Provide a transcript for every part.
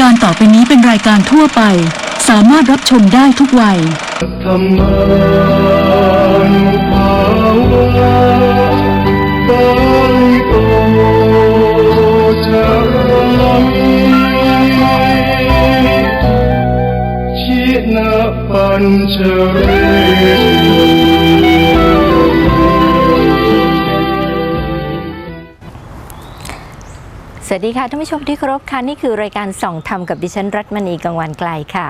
การต่อไปนี้เป็นรายการทั่วไป สามารถรับชมได้ทุกวัย ธรรมานุภาวะบาลิโอจามิชินะปัญจเร สวัสดีค่ะท่านผู้ชมที่เคารพค่ะนี่คือรายการส่องธรรมกับดิฉันรัตมณีกังวันไกลค่ะ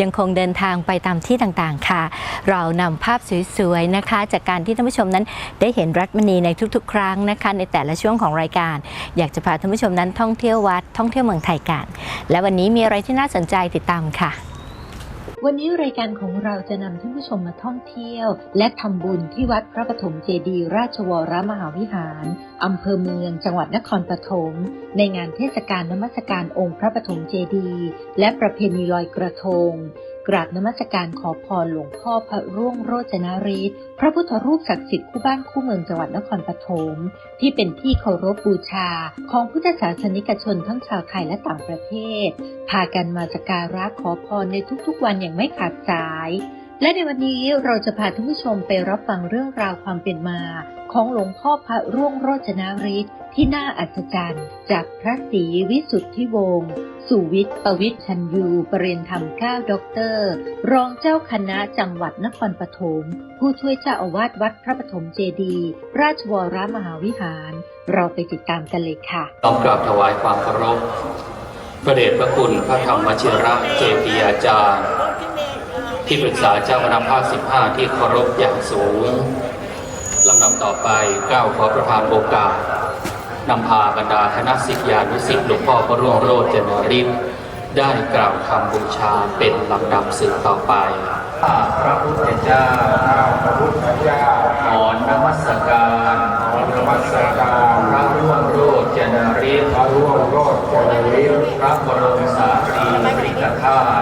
ยังคงเดินทางไปตามที่ต่างๆค่ะ เรานำภาพสวยๆนะคะ จากการที่ท่านผู้ชมนั้นได้เห็นรัตมณีในทุกๆ ครั้งนะคะ ในแต่ละช่วงของรายการ อยากจะพาท่านผู้ชมนั้นท่องเที่ยววัดท่องเที่ยวเมืองไทยกัน และวันนี้มีอะไรที่น่าสนใจติดตามค่ะ วันนี้รายการของเราจะนำท่านผู้ชมมาท่องเที่ยว และทำบุญที่วัดพระปฐมเจดีย์ราชวรมหาวิหารอำเภอเมือง จังหวัดนครปฐมในงานเทศกาลนมัสการองค์พระปฐมเจดีย์และประเพณีลอยกระทง กราบนมัสการขอพรหลวงพ่อพระร่วงโรจนารีพระพุทธรูปศักดิ์สิทธิ์คู่บ้านคู่เมืองจังหวัดนครปฐมที่เป็นที่เคารพบูชาของพุทธศาสนิกชนทั้งชาวไทยและต่างประเทศ พากันมาสักการะขอพรในทุกๆวันอย่างไม่ขาดสาย และในวันนี้เราจะพาท่านผู้ชมไปรับฟังเรื่องราวความเป็นมา ของหลวงพ่อพระร่วงโรจนาฤทธิ์ที่น่าอัศจรรย์ จากพระศรีวิสุทธิวงศ์สุวิทย์ประวิทย์ชันยูปรริญธรรมเก้าด็อกเตอร์ รองเจ้าคณะจังหวัดนครปฐมผู้ช่วยเจ้าอาวาสวัดพระปฐมเจดีย์ราชวรมหาวิหาร เราไปติดตามกันเลยค่ะน้อมกราบถวายความเคารพพระเดชพระคุณพระธรรมชิระเจตีอาจารย์ ที่ปรึกษาเจ้าคณะภาค 15 ที่เคารพอย่างสูงลำดับต่อไปก้าวขอประทานโอกาสนำพาบรรดาคณะศิษยานุศิษย์หลวงพ่อพระร่วงโรจนฤทธิ์ได้กล่าวคำบูชาเป็นลำดับสืบต่อไปพระพุทธเจ้าพระพุทธเจ้าขอนมัสการขอนมัสการพระร่วงโรจนฤทธิ์พระร่วงโรจน์เจริญพระบรมสารีริกธาระตุ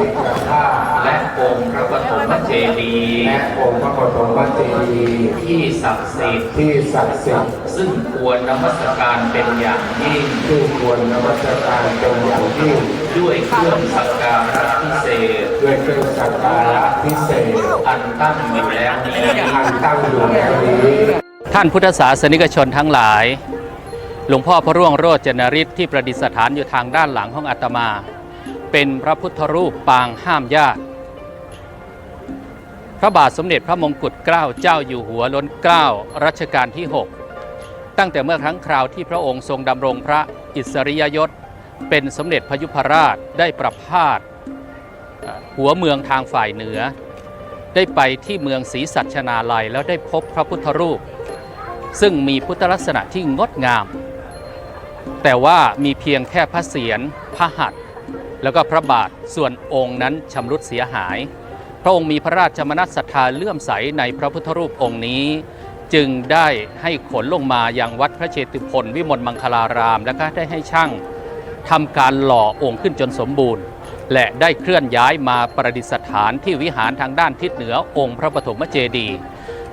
รีริกธาตุและองค์พระปฐมเจดีย์และองค์พระปฐมเจดีย์ที่ศักดิ์สิทธิ์ที่ศักดิ์สิทธิ์ซึ่งควรนมัสการเป็นอย่างยิ่งที่ควรนมัสการเป็นอย่างยิ่ง ด้วยเครื่องสักการะพิเศษ ด้วยเครื่องสักการะพิเศษ อันตั้งอยู่แล้วนี้อันตั้งอยู่แล้วนี้ ท่านพุทธศาสนิกชนทั้งหลาย หลวงพ่อพระร่วงโรจนฤทธิ์ที่ประดิษฐานอยู่ทางด้านหลังห้องอาตมา เป็นพระพุทธรูปปางห้ามญาติ พระบาทสมเด็จพระมงกุฎเกล้าเจ้าอยู่หัวล้นเกล้ารัชกาลที่ 6 ตั้งแต่เมื่อครั้งคราวที่พระองค์ทรงดำรงพระอิสริยยศ เป็นสมเด็จพยุพราชได้ประพาสหัวเมืองทางฝ่ายเหนือ ได้ไปที่เมืองศรีสัชนาลัยแล้วได้พบพระพุทธรูป ซึ่งมีพุทธลักษณะที่งดงาม แต่ว่ามีเพียงแค่พระเศียรพระหัตถ์ แล้วก็พระบาทส่วนองค์นั้นชำรุดเสียหาย พระองค์มีพระราชมนัสศรัทธาเลื่อมใสในพระพุทธรูปองค์นี้ จึงได้ให้ขนลงมาอยังวัดพระเชตุพนวิมลมังคลาราม และก็ได้ให้ช่างทำการหล่อองค์ขึ้นจนสมบูรณ์ และได้เคลื่อนย้ายมาประดิษฐานที่วิหารทางด้านทิศเหนือองค์พระปฐมเจดีย์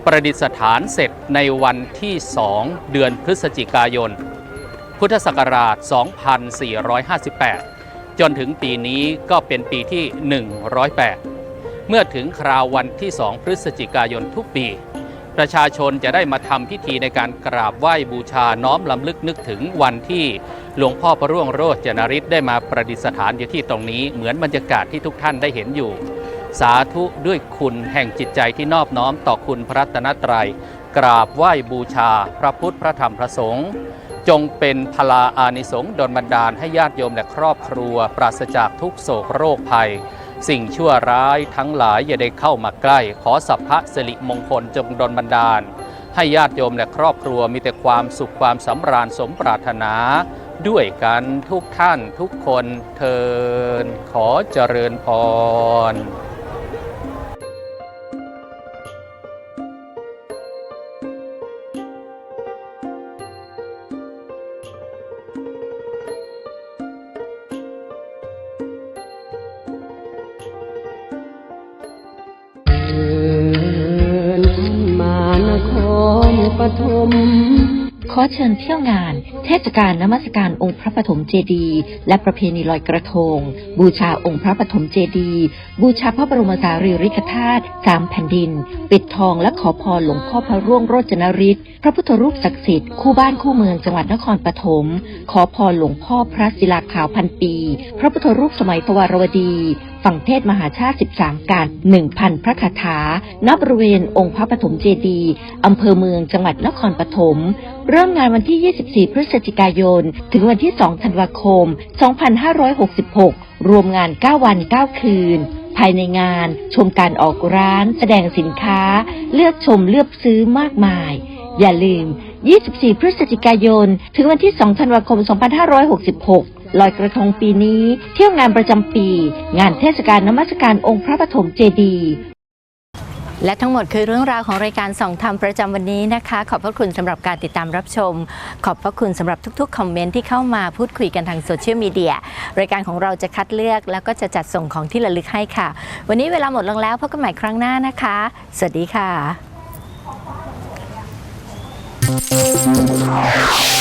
ประดิษฐานเสร็จในวันที่2เดือนพฤศจิกายน พุทธศักราช 2458 จนถึงปีนี้ก็เป็นปีที่ 108 เมื่อถึงคราววันที่ 2 พฤศจิกายนทุกปี ประชาชนจะได้มาทำพิธีในการกราบไหว้บูชาน้อมลำลึกนึกถึงวันที่หลวงพ่อพระร่วงโรจนฤทธิ์ได้มาประดิษฐานอยู่ที่ตรงนี้เหมือนบรรยากาศที่ทุกท่านได้เห็นอยู่ สาธุด้วยคุณแห่งจิตใจที่นอบน้อมต่อคุณพระรัตนตรัยกราบไหว้บูชาพระพุทธพระธรรมพระสงฆ์ จงเป็นพลาอานิสงส์ดลบันดาลให้ญาติโยมและครอบครัว ปราศจากทุกโศกโรคภัย สิ่งชั่วร้ายทั้งหลายอย่าได้เข้ามาใกล้ ขอสัพพะสิริมงคลจงดลบันดาล ให้ญาติโยมและครอบครัวมีแต่ความสุขความสำราญสมปรารถนา ด้วยกันทุกท่านทุกคนเทินขอเจริญพร ฐมขอเชิญเที่ยวงาน เทศกาลนมัสการองค์พระปฐมเจดีย์และประเพณีลอยกระทง บูชาองค์พระปฐมเจดีย์บูชาพระบรมสารีริกธาตุสามแผ่นดิน ปิดทองและขอพรหลวงพ่อพระร่วงโรจนฤทธิ์พระพุทธรูปศักดิ์สิทธิ์คู่บ้านคู่เมืองจังหวัดนครปฐมขอพรหลวงพ่อพระศิลาขาวพันปี พระพุทธรูปสมัยทวารวดี ฝั่งเทศมหาชาติ 13 การ 1,000 พระคาถา ณ บริเวณองค์พระปฐมเจดีย์อำเภอเมืองจังหวัดนครปฐม เริ่มงานวันที่ 24 พฤศจิกายน ถึงวันที่ 2 ธันวาคม 2566 รวมงาน 9 วัน 9 คืน ภายในงานชมการออกร้าน แสดงสินค้า เลือกชมเลือกซื้อมากมาย อย่าลืม 24 พฤศจิกายน ถึงวันที่ 2 ธันวาคม 2566 ลอยกระทงปีนี้ เที่ยวงานประจำปี งานเทศกาลนมัสการองค์พระปฐมเจดีย์และทั้งหมดคือเรื่องราวของรายการส่องธรรมประจำวันนี้นะคะ ขอบพระคุณสำหรับการติดตามรับชม ขอบพระคุณสำหรับทุกๆ คอมเมนต์ที่เข้ามาพูดคุยกันทางโซเชียลมีเดียรายการของเราจะคัดเลือกแล้วก็จะจัดส่งของที่ระลึกให้ค่ะ วันนี้เวลาหมดลงแล้วพบกันใหม่ครั้งหน้านะคะ สวัสดีค่ะ